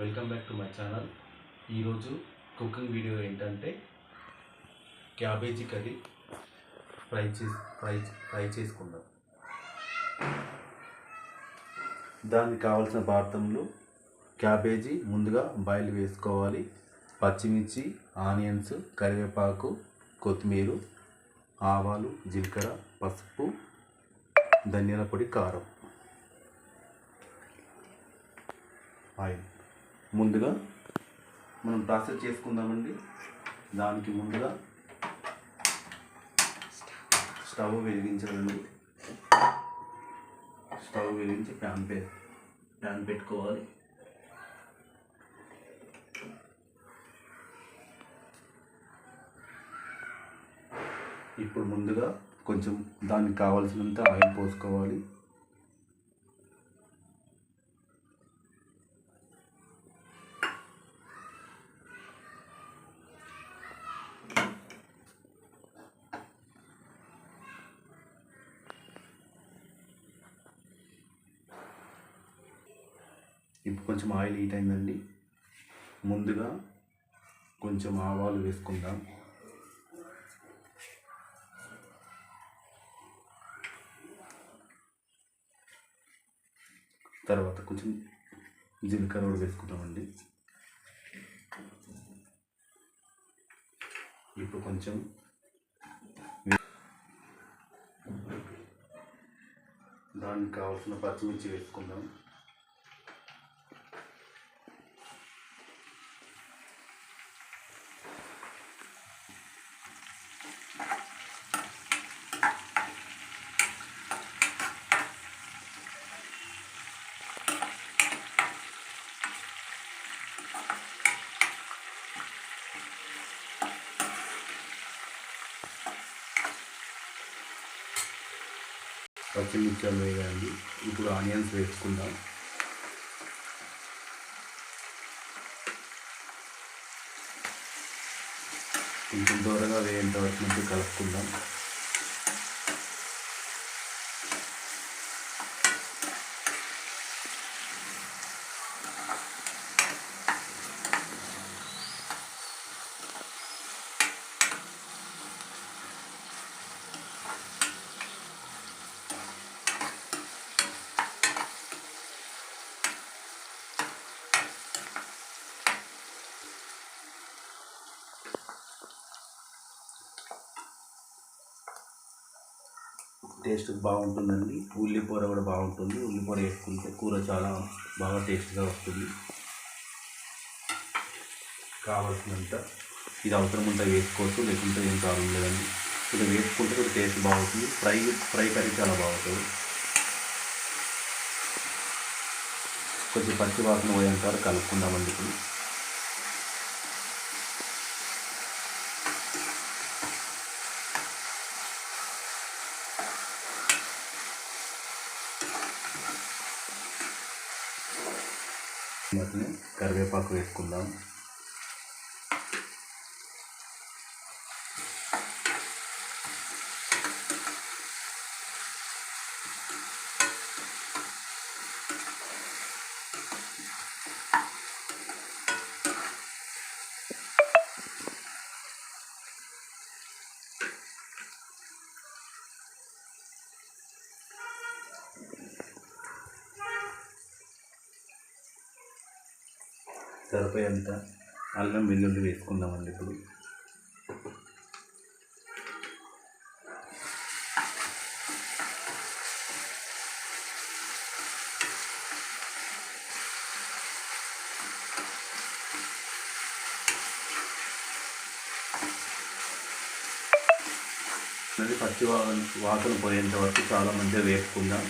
Welcome back to my channel ఈరోజు cooking video ఏంటంటే cabbage curry fry చేసి fry fry చేసుకుందాం. దానికి కావాల్సిన పదార్థములు క్యాబేజీ ముందుగా బాయిల్ వేసుకోవాలి. పచ్చిమిర్చి ఆనియన్స్ కరివేపాకు కొత్తిమీర ఆవాలు జీలకర్ర పసుపు ధనియాల పొడి కారం. ఆయిల్ ముందుగా మనం ప్రాసెస్ చేసుకుందామండి. దానికి ముందుగా స్టవ్ వెలిగించాలండి. స్టవ్ వెలిగించి ప్యాన్ పే ప్యాన్ పెట్టుకోవాలి. ఇప్పుడు ముందుగా కొంచెం దానికి కావాల్సినంత ఆయిల్ పోసుకోవాలి. ఇప్పుడు కొంచెం ఆయిల్ హీట్ అయిందండి. ముందుగా కొంచెం ఆవాలు వేసుకుందాం. తర్వాత కొంచెం జీలకర్ర కూడా వేసుకుందామండి. ఇప్పుడు కొంచెం దానికి కావాల్సిన పచ్చిమిర్చి వేసుకుందాం. పచ్చిమిర్చి వేయాలి ఇప్పుడు ఆనియన్స్ వేసుకుందాం. కొంచెం దూరంగా వేయంత వరకు కలుపుకుందాం. టేస్ట్ బాగుంటుందండి. ఉల్లిపూర కూడా బాగుంటుంది. ఉల్లిపూర వేసుకుంటే కూర చాలా బాగా టేస్ట్గా వస్తుంది. కావాల్సినంత ఇది అవసరం ఉంటే వేసుకోవచ్చు. లేకుంటే ఏం ప్రాబ్లం లేదండి. ఇది వేసుకుంటే కూడా టేస్ట్ బాగుంటుంది. ఫ్రై ఫ్రై కర్రీ చాలా బాగుంటుంది. కొంచెం పచ్చి వాసన పోయేంత కలుపుకుందామండి ఇప్పుడు. కరివేపాకు వేసుకుందాం. సరిపోయేంత అల్లం వెల్లుల్లి వేసుకుందామండి ఇప్పుడు. పచ్చి వాసన పోయేంత వరకు చాలా మంచిగా వేపుకుందాం.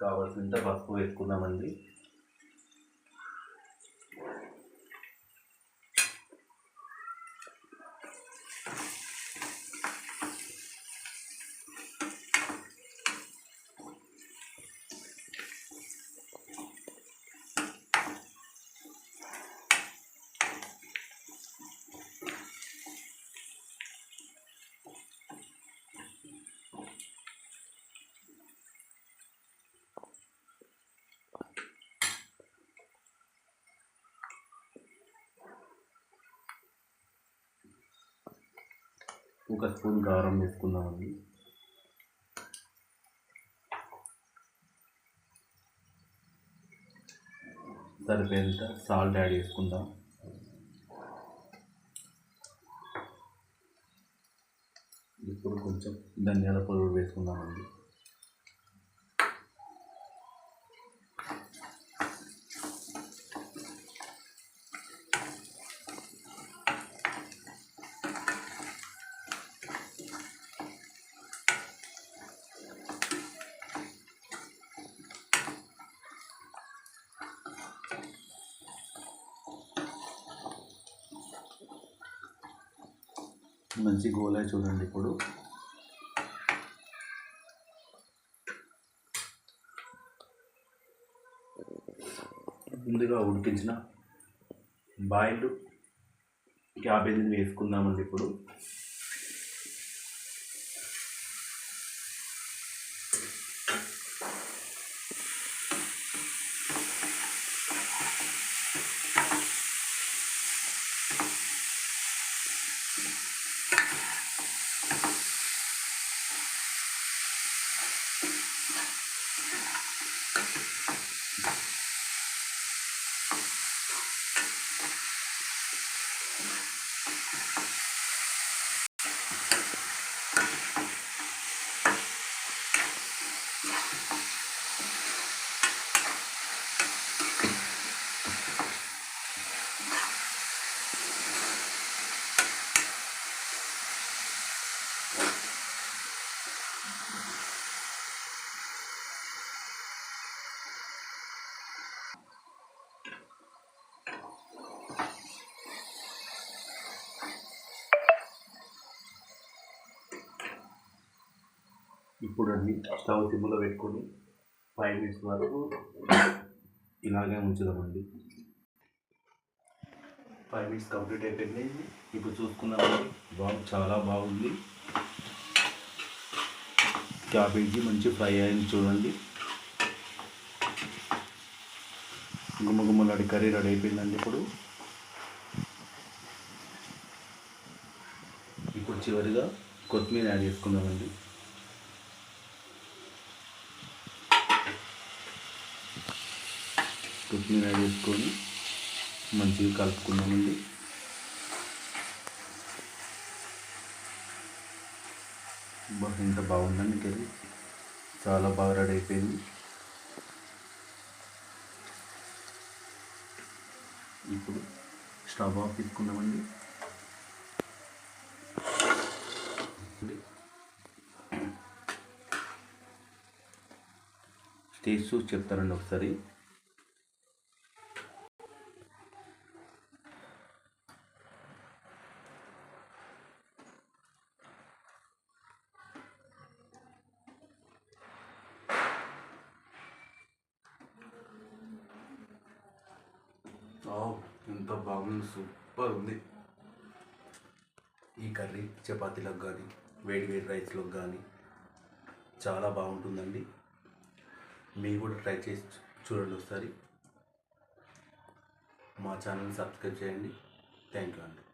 కావాల్సినంత పసుపు వేసుకుందామండి. ఒక స్పూన్ కారం వేసుకుందామండి. సరిపోయేంత సాల్ట్ యాడ్ చేసుకుందాం. ఇప్పుడు కొంచెం ధనియాల పొడి వేసుకుందామండి. మంచి గోలా చూడండి ఇప్పుడు. ముందుగా ఉడికించిన బాయిల్డ్ క్యాబేజీని వేసుకుందామండి ఇప్పుడు. ఇప్పుడు అండి స్టవ్ సిమ్లో పెట్టుకొని ఫైవ్ మినిట్స్ వరకు ఇలాగే ఉంచుదామండి. ఫైవ్ మినిట్స్ కంప్లీట్ అయిపోయింది. ఇప్పుడు చూసుకున్నామండి బాగు చాలా బాగుంది. క్యాబేజీ మంచి ఫ్రై అయింది చూడండి. గుమ్మగుమ్మలాడి కర్రీ రెడీ అయిపోయిందండి ఇప్పుడు. ఇప్పుడు చివరిగా కొత్తిమీర యాడ్ చేసుకుందామండి. కొత్తిమీర యాడ్ చేసుకొని మంచిగా కలుపుకుందామండి. బా ఎంత బాగుందండి కర్రీ. చాలా బాగా రెడీ అయిపోయింది. ఇప్పుడు స్టవ్ ఆఫ్ తీసుకుందామండి టేస్ట్ చూసి చెప్తారండి ఒకసారి. ఎంత బాగుంది సూపర్ ఉంది. ఈ కర్రీ చపాతీలకు కానీ వేడి వేడి రైస్లోకి కానీ చాలా బాగుంటుందండి. మీరు కూడా ట్రై చేసి చూడండి ఒకసారి. మా ఛానల్ని సబ్స్క్రైబ్ చేయండి. థ్యాంక్ యూ అండి.